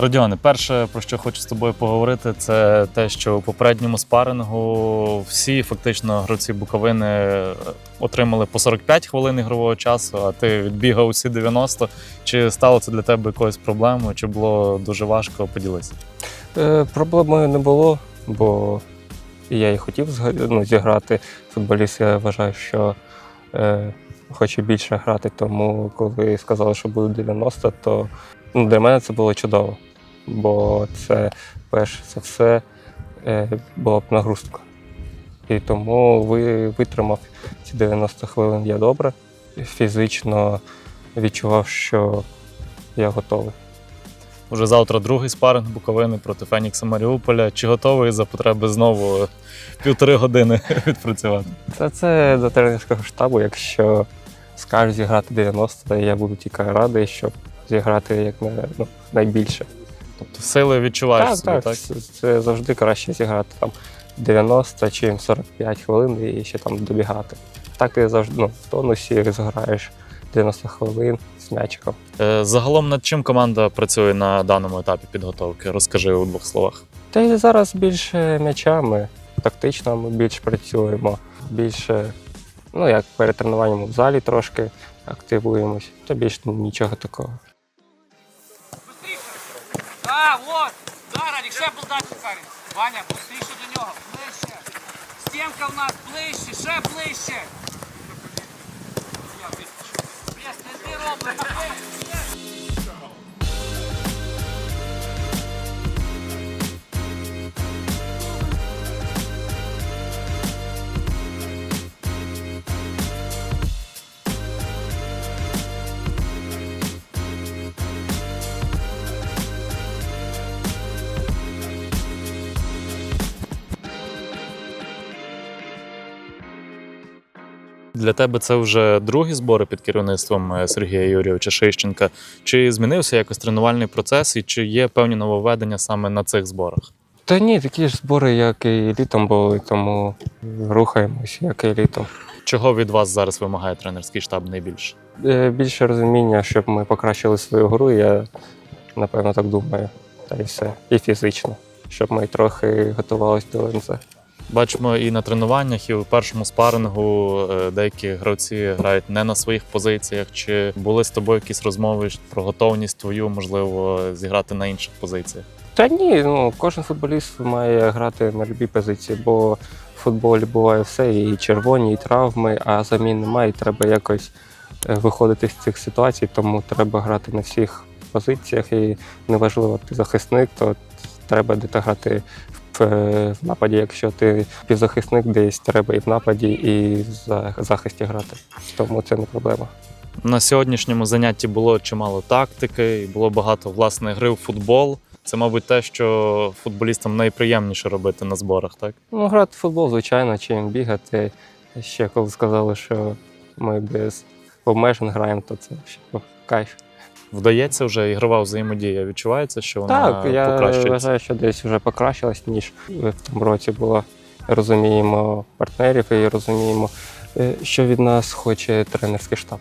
Родіоне, перше, про що хочу з тобою поговорити, це те, що у попередньому спарингу всі фактично гравці Буковини е, отримали по 45 хвилин ігрового часу, а ти відбігав усі 90. Чи стало це для тебе якоюсь проблемою, чи було дуже важко поділитися? Е, проблеми не було, бо я і хотів ну, зіграти. Футболіст, я вважаю, що е, хоче більше грати, тому коли сказали, що буде 90, то ну, для мене це було чудово. Бо це перш за все е, була б нагрузка. І тому ви, витримав ці 90 хвилин я добре. Фізично відчував, що я готовий. Уже завтра другий спаринг Буковини проти Фенікса Маріуполя. Чи готовий за потреби знову півтори години відпрацювати? Та це до тренерського штабу. Якщо скажуть зіграти 90, я буду тільки радий, щоб зіграти як на, ну, найбільше. Тобто сили відчуваєш собі, так? Це, це завжди краще зіграти там 90 чим 45 хвилин і ще там добігати. Так ти завжди ну, в тонусі розграєш 90 хвилин з м'ячиком. Е, Загалом над чим команда працює на даному етапі підготовки? Розкажи у двох словах. Та й зараз більше м'ячами, тактично ми більш працюємо, більше, ну як перед тренуванням в залі трошки активуємось, та більш нічого такого. А, вот! Зараз, ще подачу, Карі. Ваня, быстріше до нього, ближче. Стінка в нас ближче, ще ближче. Брест, не ти робиш, Для тебе це вже другі збори під керівництвом е, Сергія Юрійовича Шищенка. Чи змінився якось тренувальний процес і чи є певні нововведення саме на цих зборах? Та ні, такі ж збори, як і літом були, тому рухаємось, як і літом. Чого від вас зараз вимагає тренерський штаб найбільше? Е, Більше розуміння, щоб ми покращили свою гру, я напевно так думаю. Та й все. І фізично, щоб ми трохи готувалися до ЛНЗ. Бачимо і на тренуваннях, і у першому спарингу е, деякі гравці грають не на своїх позиціях. Чи були з тобою якісь розмови про готовність твою, можливо, зіграти на інших позиціях? Та ні, ну кожен футболіст має грати на будь-якій позиції, бо в футболі буває все, і червоні, і травми, а замін немає, і треба якось е, виходити з цих ситуацій, тому треба грати на всіх позиціях. І неважливо, ти захисник, то треба де грати в, е, нападі. Якщо ти півзахисник, десь треба і в нападі, і в захисті грати. Тому це не проблема. На сьогоднішньому занятті було чимало тактики, і було багато власне гри в футбол. Це, мабуть, те, що футболістам найприємніше робити на зборах, так? Ну, грати в футбол, звичайно, чим бігати. Ще коли сказали, що ми без обмежень граємо, то це ще кайф. Вдається вже ігрова взаємодія. Відчувається, що вона Так, я вважаю, що десь вже покращилась, ніж в тому році було. Розуміємо партнерів і розуміємо, е, що від нас хоче тренерський штаб.